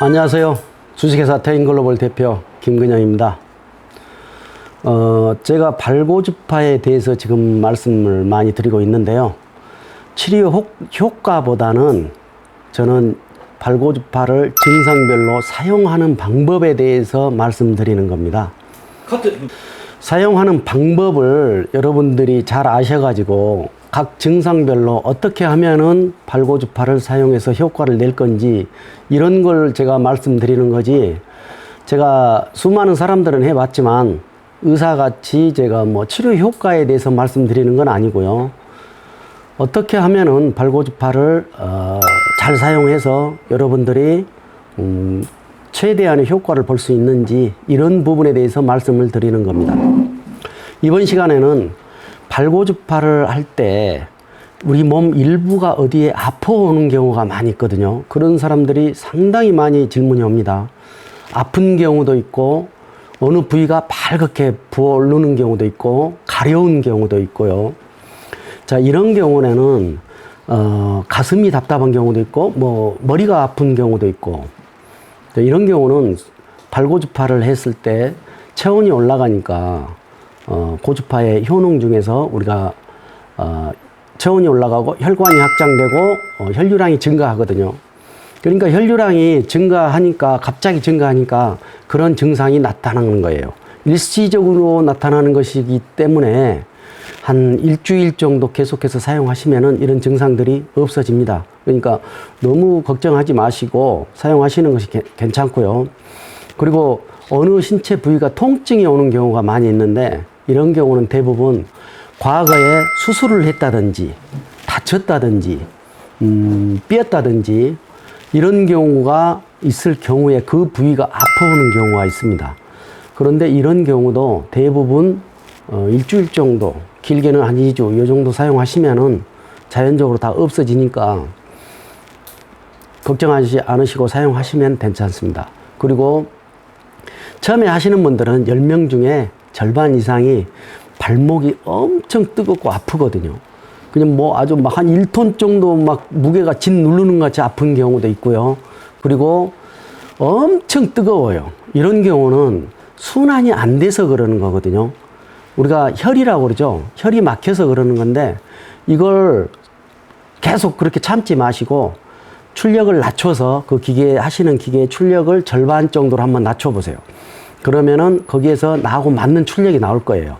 안녕하세요. 주식회사 태인글로벌 대표 김근영입니다. 어, 제가 발고주파에 대해서 지금 말씀을 많이 드리고 있는데요. 치료 효, 효과보다는 저는 발고주파를 증상별로 사용하는 방법에 대해서 말씀드리는 겁니다. 커트 사용하는 방법을 여러분들이 잘 아셔가지고 각 증상별로 어떻게 하면은 발고주파를 사용해서 효과를 낼 건지 이런 걸 제가 말씀드리는 거지 제가 수많은 사람들은 해봤지만 의사같이 제가 뭐 치료 효과에 대해서 말씀드리는 건 아니고요. 어떻게 하면은 발고주파를 어, 잘 사용해서 여러분들이 음, 최대한의 효과를 볼 수 있는지 이런 부분에 대해서 말씀을 드리는 겁니다. 이번 시간에는 발고주파를 할 때 우리 몸 일부가 어디에 아파오는 경우가 많이 있거든요. 그런 사람들이 상당히 많이 질문이 옵니다. 아픈 경우도 있고 어느 부위가 발갛게 부어오르는 경우도 있고 가려운 경우도 있고요. 자, 이런 경우에는 어, 가슴이 답답한 경우도 있고 뭐 머리가 아픈 경우도 있고 자, 이런 경우는 발고주파를 했을 때 체온이 올라가니까 어, 고주파의 효능 중에서 우리가 어, 체온이 올라가고 혈관이 확장되고 어, 혈류량이 증가하거든요. 그러니까 혈류량이 증가하니까 갑자기 증가하니까 그런 증상이 나타나는 거예요. 일시적으로 나타나는 것이기 때문에 한 일주일 정도 계속해서 사용하시면은 이런 증상들이 없어집니다. 그러니까 너무 걱정하지 마시고 사용하시는 것이 게- 괜찮고요. 그리고 어느 신체 부위가 통증이 오는 경우가 많이 있는데 이런 경우는 대부분 과거에 수술을 했다든지 다쳤다든지 음, 삐었다든지 이런 경우가 있을 경우에 그 부위가 아파오는 경우가 있습니다. 그런데 이런 경우도 대부분 어, 일주일 정도, 길게는 한 2주, 이 정도 사용하시면은 자연적으로 다 없어지니까 걱정하지 않으시고 사용하시면 괜찮습니다. 그리고 처음에 하시는 분들은 10명 중에 절반 이상이 발목이 엄청 뜨겁고 아프거든요. 그냥 뭐 아주 막 한 1톤 정도 막 무게가 진 누르는 것 같이 아픈 경우도 있고요. 그리고 엄청 뜨거워요. 이런 경우는 순환이 안 돼서 그러는 거거든요. 우리가 혈이라고 그러죠. 혈이 막혀서 그러는 건데 이걸 계속 그렇게 참지 마시고 출력을 낮춰서 그 기계 하시는 기계의 출력을 절반 정도로 한번 낮춰 보세요. 그러면은 거기에서 나하고 맞는 출력이 나올 거예요.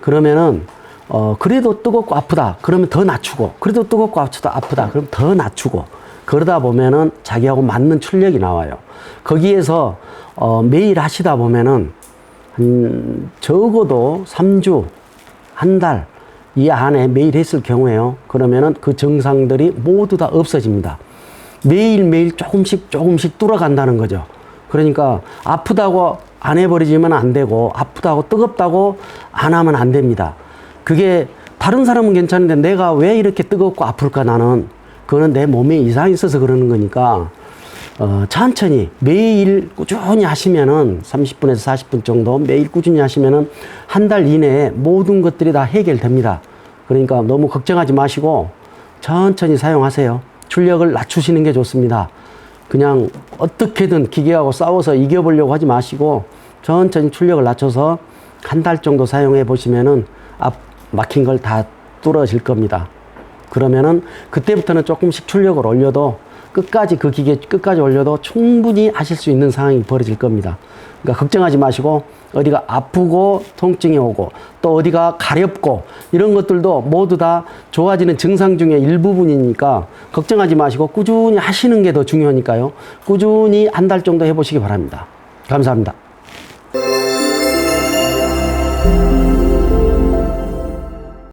그러면은 어 그래도 뜨겁고 아프다. 그러면 더 낮추고 그래도 뜨겁고 아프다. 아프다. 그럼 더 낮추고 그러다 보면은 자기하고 맞는 출력이 나와요. 거기에서 어 매일 하시다 보면은 한 적어도 3주, 한 달 이 안에 매일 했을 경우에요. 그러면은 그 증상들이 모두 다 없어집니다. 매일매일 조금씩 조금씩 뚫어간다는 거죠. 그러니까 아프다고 안 해버리지면 안 되고 아프다고 뜨겁다고 안 하면 안 됩니다. 그게 다른 사람은 괜찮은데 내가 왜 이렇게 뜨겁고 아플까 나는 그거는 내 몸에 이상이 있어서 그러는 거니까 어, 천천히 매일 꾸준히 하시면은 30분에서 40분 정도 매일 꾸준히 하시면은 한 달 이내에 모든 것들이 다 해결됩니다. 그러니까 너무 걱정하지 마시고 천천히 사용하세요. 출력을 낮추시는 게 좋습니다. 그냥 어떻게든 기계하고 싸워서 이겨보려고 하지 마시고 천천히 출력을 낮춰서 한 달 정도 사용해 보시면은 앞 막힌 걸 다 뚫어질 겁니다. 그러면은 그때부터는 조금씩 출력을 올려도 끝까지 그 기계 끝까지 올려도 충분히 하실 수 있는 상황이 벌어질 겁니다. 그러니까 걱정하지 마시고 어디가 아프고 통증이 오고 또 어디가 가렵고 이런 것들도 모두 다 좋아지는 증상 중에 일부분이니까 걱정하지 마시고 꾸준히 하시는 게 더 중요하니까요. 꾸준히 한 달 정도 해보시기 바랍니다. 감사합니다. Bye.